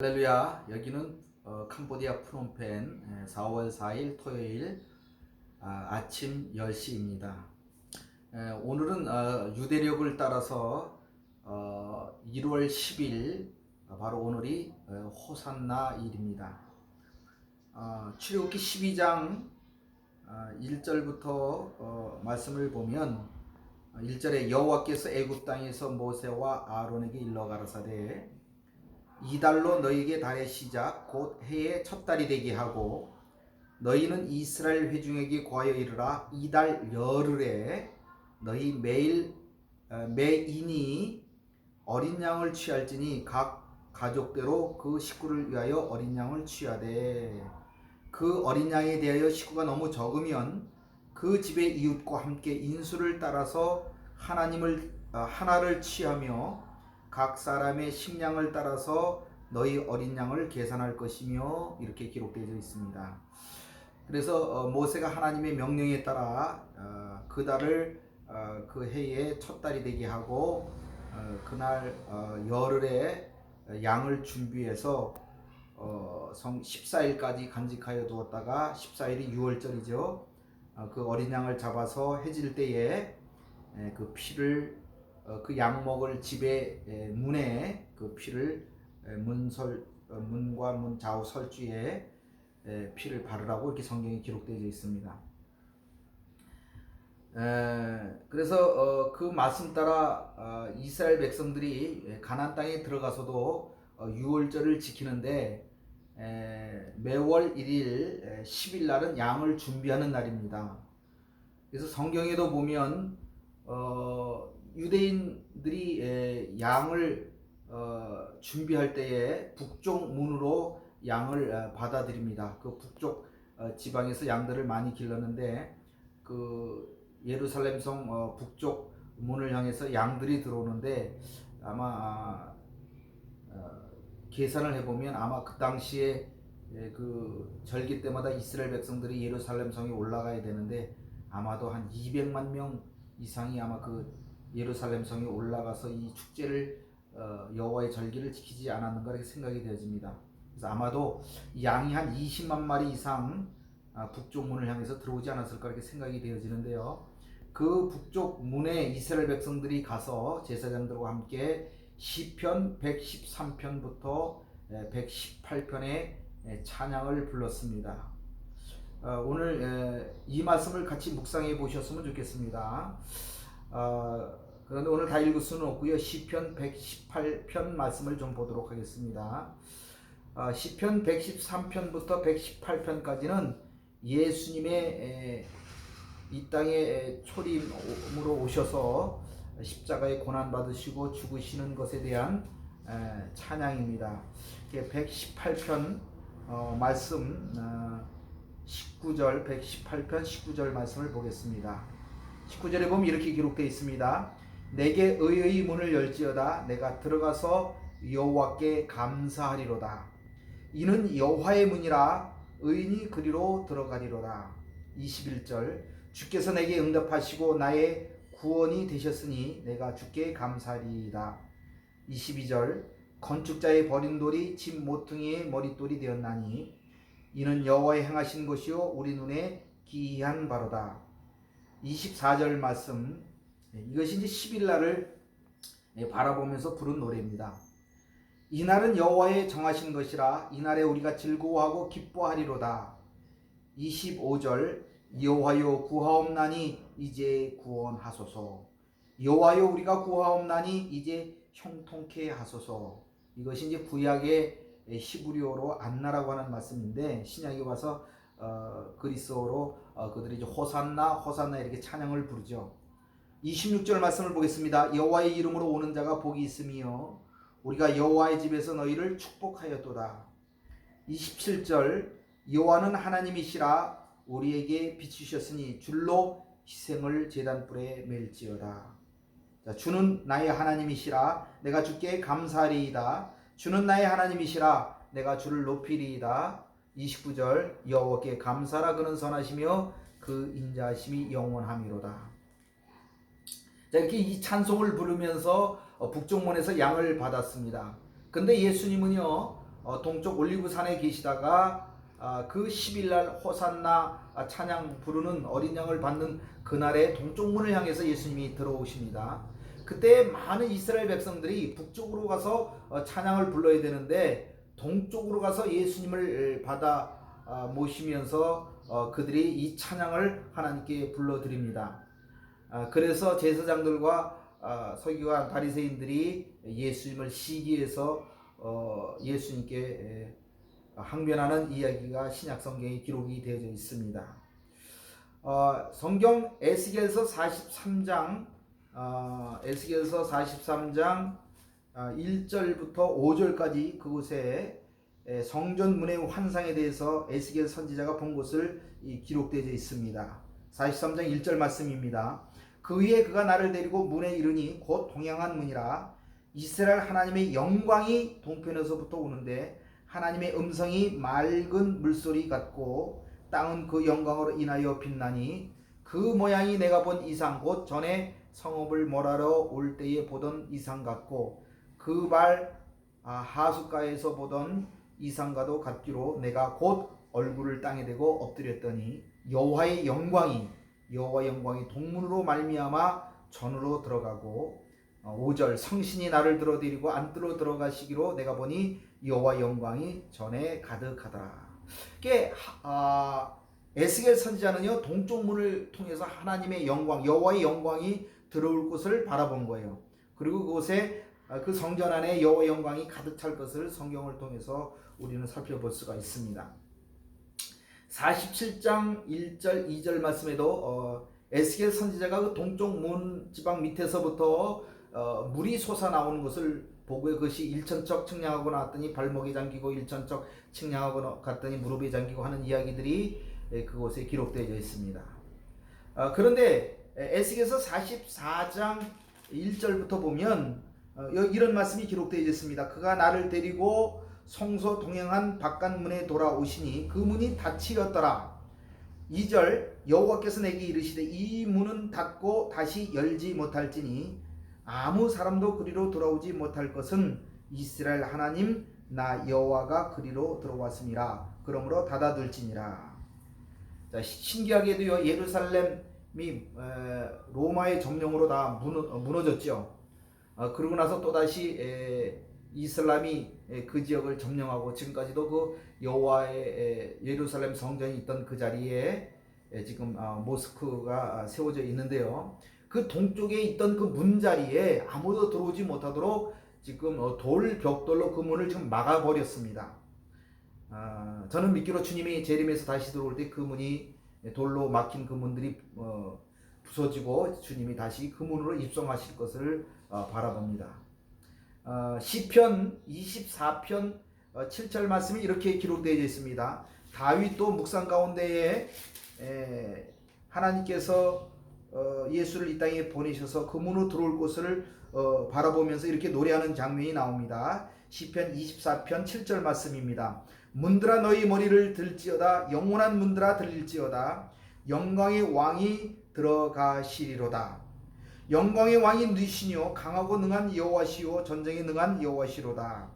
할렐루야 여기는 어, 캄보디아 프놈펜 에, 4월 4일 토요일 아, 침 10시입니다. 오늘은 어, 유대력을 따라서 어, 1월 10일 어, 바로 오늘이 어, 호산나 일입니다. 어, 출애굽기 12장 어, 1절부터 어, 말씀을 보면 1절에 여호와께서 애굽 땅에서 모세와 아론에게 일러 가라사대 이달로 너희에게 달의 시작 곧 해의 첫 달이 되게 하고 너희는 이스라엘 회중에게 과여 이르라. 이달 열흘에 너희 매일 어, 매인이 어린 양을 취할지니 각 가족대로 그 식구를 위하여 어린 양을 취하되. 그 어린 양에 대하여 식구가 너무 적으면 그 집의 이웃과 함께 인수를 따라서 하나님을 어, 하나를 취하며 각 사람의 식량을 따라서 너희 어린 양을 계산할 것이며 이렇게 기록되어 있습니다. 그래서 어, 모세가 하나님의 명령에 따라 어, 그 달을 어, 그 해의 첫 달이 되게 하고 그날 열흘에 양을 준비해서 성 14일까지 간직하여 두었다가 14일이 6월절이죠. 그 어린 양을 잡아서 해질 때에 그 피를 어, 그 양목을 집의 문에 그 피를 문설 어, 문과 문 좌우 설주에 피를 바르라고 이렇게 성경에 기록되어 있습니다. 그래서 어, 그 말씀 따라 이스라엘 백성들이 가나안 땅에 들어가서도 유월절을 지키는데 매월 1일 10일 날은 양을 준비하는 날입니다. 그래서 성경에도 보면 유대인들이 양을 어, 준비할 때에 북쪽 문으로 양을 어, 받아들입니다. 그 북쪽 어, 지방에서 양들을 많이 길렀는데 그 예루살렘 성 북쪽 문을 향해서 양들이 들어오는데 아마 계산을 해보면 아마 그 당시에 예, 그 절기 때마다 이스라엘 백성들이 예루살렘 성에 올라가야 되는데 아마도 한 200만 명 이상이 아마 그 예루살렘 성에 올라가서 이 축제를 어, 여호와의 절기를 지키지 않았는가 이렇게 생각이 되어집니다. 그래서 아마도 양이 한 20만 마리 이상 아, 북쪽 문을 향해서 들어오지 않았을까 이렇게 생각이 되어지는데요. 그 북쪽 문에 이스라엘 백성들이 가서 제사장들과 함께 시편 113편부터 118편의 찬양을 불렀습니다. 어, 오늘 이 말씀을 같이 묵상해 보셨으면 좋겠습니다. 어, 그런데 오늘 다 읽을 수는 없고요. 시편 118편 말씀을 좀 보도록 하겠습니다. 어, 시편 113편부터 118편까지는 예수님의 에, 이 땅에 초림으로 오셔서 십자가에 고난 받으시고 죽으시는 것에 대한 에, 찬양입니다. 118편 어, 말씀 어, 19절 118편 19절 말씀을 보겠습니다. 19절에 보면 이렇게 기록되어 있습니다. 내게 의의 문을 열지어다 내가 들어가서 여호와께 감사하리로다. 이는 여호와의 문이라 의인이 그리로 들어가리로다. 21절 주께서 내게 응답하시고 나의 구원이 되셨으니 내가 주께 감사하리이다. 22절 건축자의 버린 돌이 집 모퉁이의 머릿돌이 되었나니 이는 여호와의 행하신 것이요 우리 눈에 기이한 바로다. 24절 말씀 예, 이것이 이제 10일 날을 예, 바라보면서 부른 노래입니다. 이날은 여호와의 정하신 것이라 이날에 우리가 즐거워하고 기뻐하리로다. 25절 여호와여 구하옵나니 이제 구원하소서. 여호와여 우리가 구하옵나니 이제 형통케 하소서. 이것이 이제 구약의 히브리어로 안나라고 하는 말씀인데 신약에 와서 어, 그리스어로 어, 그들이 이제 호산나 호산나 이렇게 찬양을 부르죠. 26절 말씀을 보겠습니다. 여호와의 이름으로 오는 자가 복이 있으며 우리가 여호와의 집에서 너희를 축복하였도다. 27절 여호와는 하나님이시라 우리에게 비추셨으니 줄로 희생을 제단불에 맬지어다. 자, 주는 나의 하나님이시라 내가 주께 감사하리이다. 주는 나의 하나님이시라 내가 주를 높이리이다. 29절 여호와께 감사라 그는 선하시며 그 인자심이 영원함이로다. 자 이렇게 이 찬송을 부르면서 어, 북쪽문에서 양을 받았습니다. 근데 예수님은요 어, 동쪽 올리브산에 계시다가 아, 그 10일 날 호산나 아, 찬양 부르는 어린 양을 받는 그날에 동쪽 문을 향해서 예수님이 들어오십니다. 그때 많은 이스라엘 백성들이 북쪽으로 가서 어, 찬양을 불러야 되는데 동쪽으로 가서 예수님을 받아 아, 모시면서 어, 그들이 이 찬양을 하나님께 불러드립니다. 아, 그래서 제사장들과 아, 서기관 바리새인들이 예수님을 시기해서 어, 예수님께 에, 항변하는 이야기가 신약 성경에 기록이 되어져 있습니다. 어, 성경 에스겔서 43장 어, 에스겔서 43장 어, 1절부터 5절까지 그곳에 에, 성전 문의 환상에 대해서 에스겔 선지자가 본 것을 이 기록되어 있습니다. 43장 1절 말씀입니다. 그 위에 그가 나를 데리고 문에 이르니 곧 동양한 문이라 이스라엘 하나님의 영광이 동편에서부터 오는데 하나님의 음성이 맑은 물소리 같고 땅은 그 영광으로 인하여 빛나니 그 모양이 내가 본 이상 곧 전에 성읍을 몰아러 올 때에 보던 이상 같고 그발 아, 하숫가에서 보던 이상과도 같기로 내가 곧 얼굴을 땅에 대고 엎드렸더니 여호와의 영광이 여호와 영광이 동문으로 말미암아 전으로 들어가고 5절 성신이 나를 들어드리고 안뜰로 들어가시기로 내가 보니 여호와 영광이 전에 가득하더라. 이게 아, 에스겔 선지자는요 동쪽 문을 통해서 하나님의 영광 여호와의 영광이 들어올 것을 바라본 거예요. 그리고 그곳에 아, 그 성전 안에 여호와 영광이 가득 찰 것을 성경을 통해서 우리는 살펴볼 수가 있습니다. 47장 1절 2절 말씀에도 어, 에스겔 선지자가 그 동쪽 문 지방 밑에서부터 어, 물이 솟아 나오는 것을 보고 그것이 일천척 측량하고 나왔더니 발목이 잠기고 일천척 측량하고 갔더니 무릎이 잠기고 하는 이야기들이 에, 그곳에 기록되어 있습니다. 어, 그런데 에스겔서 44장 1절부터 보면 어, 이런 말씀이 기록되어 있습니다. 그가 나를 데리고 성소 동행한 바깥문에 돌아오시니 그 문이 닫히었더라. 2절 여호와께서 내게 이르시되 이 문은 닫고 다시 열지 못할지니 아무 사람도 그리로 돌아오지 못할 것은 이스라엘 하나님 나 여호와가 그리로 들어왔음이라 그러므로 닫아둘지니라. 자, 신기하게도요 예루살렘이 로마의 점령으로 다 무너, 졌죠 어, 그러고 나서 또 다시 이슬람이 그 지역을 점령하고 지금까지도 그 여호와의 예루살렘 성전이 있던 그 자리에 지금 아, 모스크가 세워져 있는데요. 그 동쪽에 있던 그 문 자리에 아무도 들어오지 못하도록 지금 어, 돌 벽돌로 그 문을 지금 막아 버렸습니다. 아, 저는 믿기로 주님이 재림에서 다시 들어올 때 그 문이 돌로 막힌 그 문들이 어, 부서지고 주님이 다시 그 문으로 입성하실 것을 어, 바라봅니다. 어, 시편 24편 어, 7절 말씀이 이렇게 기록되어 있습니다. 다윗도 묵상 가운데에 에, 하나님께서 어, 예수를 이 땅에 보내셔서 그 문으로 들어올 어, 바라보면서 이렇게 노래하는 장면이 나옵니다. 시편 24편 7절 말씀입니다. 문들아 너희 머리를 들지어다 영원한 문들아 들릴지어다 영광의 왕이 들어가시리로다. 영광의 왕이 누시니요 강하고 능한 여호와시요 전쟁에 능한 여호와시로다.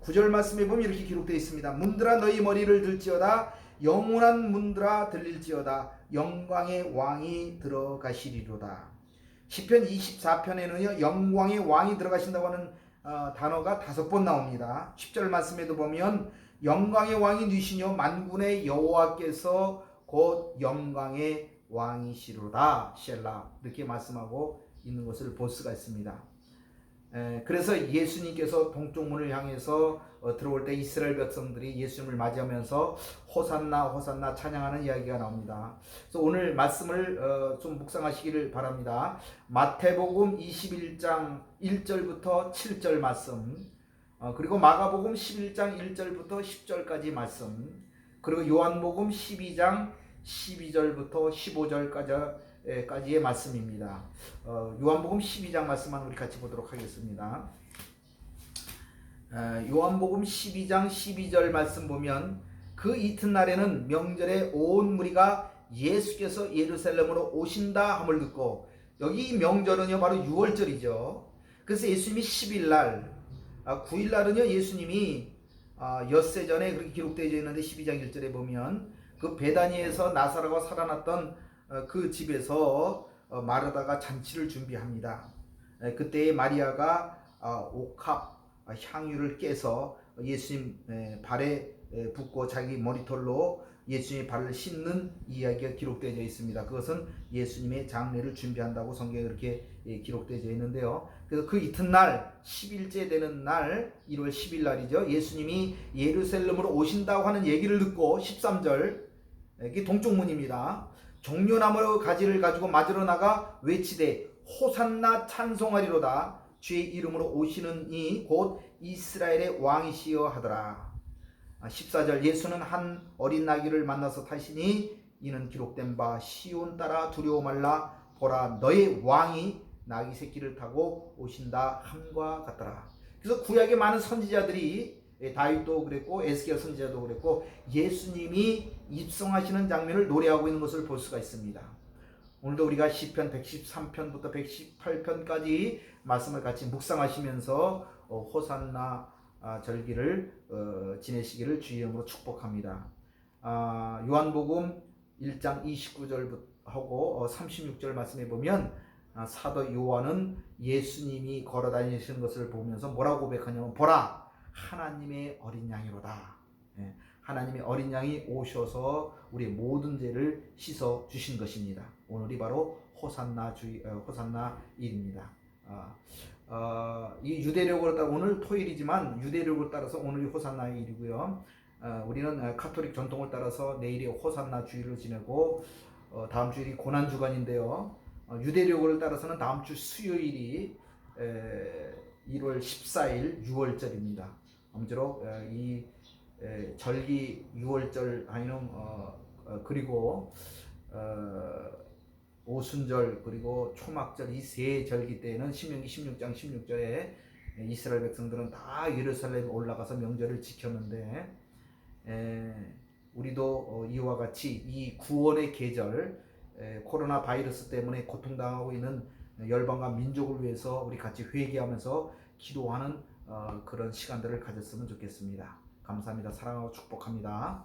구절 말씀에 보면 이렇게 기록되어 있습니다. 문들아 너희 머리를 들지어다 영원한 문들아 들릴지어다 영광의 왕이 들어가시리로다. 시편 24편에는요 영광의 왕이 들어가신다고 하는 어, 단어가 다섯 번 나옵니다. 10절 말씀에도 보면 영광의 왕이 누시뇨 만군의 여호와께서 곧 영광의 왕이시로다 셸라 이렇게 말씀하고 있는 것을 볼 수가 있습니다. 에, 그래서 예수님께서 동쪽 문을 향해서 어, 들어올 때 이스라엘 백성들이 예수님을 맞이하면서 호산나 호산나 찬양하는 이야기가 나옵니다. 그래서 오늘 말씀을 어, 좀 묵상하시기를 바랍니다. 마태복음 21장 1절부터 7절 말씀, 어, 그리고 마가복음 11장 1절부터 10절까지 말씀, 그리고 요한복음 12장 12절부터 15절까지 의 말씀입니다. 어, 요한복음 12장 말씀만 우리 같이 보도록 하겠습니다. 어, 요한복음 12장 12절 말씀 보면 그 이튿날에는 명절에 온 무리가 예수께서 예루살렘으로 오신다 함을 듣고 여기 명절은요 바로 6월절이죠. 그래서 예수님이 10일 날, 9일 아, 날은요 예수님이 아, 엿새 전에 그렇게 기록되어 있는데 12장 1절에 보면 그 베다니에서 나사로가 살아났던 어, 그 집에서 어, 마르다가 잔치를 준비합니다. 에, 그때 마리아가 아, 옥합 아, 향유를 깨서 예수님 에, 발에 에, 붓고 자기 머리털로 예수님의 발을 씻는 이야기가 기록되어 있습니다. 그것은 예수님의 장례를 준비한다고 성경에 그렇게 예, 기록되어 있는데요. 그래서 그 이튿날 10일째 되는 날 1월 10일 날이죠. 예수님이 예루살렘으로 오신다고 하는 얘기를 듣고 13절 이게 동쪽 문입니다. 종려나무 가지를 가지고 맞으러 나가 외치되 호산나 찬송하리로다 주의 이름으로 오시는 이 곧 이스라엘의 왕이시여 하더라. 아, 14절 예수는 한 어린 나귀를 만나서 타시니 이는 기록된 바 시온 따라 두려워 말라 보라 너의 왕이 나귀 새끼를 타고 오신다 함과 같더라. 그래서 구약의 많은 선지자들이 예, 다윗도 그랬고 에스겔 선지자도 그랬고 예수님이 입성하시는 장면을 노래하고 있는 것을 볼 수가 있습니다. 오늘도 우리가 시편 113편부터 118편까지 말씀을 같이 묵상하시면서 어, 호산나 아, 절기를 어, 지내시기를 주의 이름으로 축복합니다. 아, 요한복음 1장 29절 하고 어, 36절 말씀에 보면 아, 사도 요한은 예수님이 걸어 다니시는 것을 보면서 뭐라고 고백하냐면 보라 하나님의 어린 양이로다. 예, 하나님의 어린 양이 오셔서 우리 모든 죄를 씻어 주신 것입니다. 오늘이 바로 호산나 주 어, 호산나 일입니다. 아, 어, 이 유대력으로 따라 오늘 토일이지만 유대력을 따라서 오늘이 호산나 일이고요. 어, 우리는 어, 카톨릭 전통을 따라서 내일이 호산나 주일을 지내고 어, 다음 주일이 고난 주간인데요. 어, 유대력을 따라서는 다음 주 수요일이 에, 1월 14일 6월절입니다. 에, 이 에, 절기 6월절 아니면 어, 어, 그리고 어, 오순절 그리고 초막절 이 세 절기 때에는 신명기 16장 16절에 이스라엘 백성들은 다 예루살렘 올라가서 명절을 지켰는데 에, 우리도 어, 이와 같이 이 구원의 계절 에, 코로나 바이러스 때문에 고통당하고 있는 열방과 민족을 위해서 우리 같이 회개하면서 기도하는 어, 그런 시간들을 가졌으면 좋겠습니다. 감사합니다. 사랑하고 축복합니다.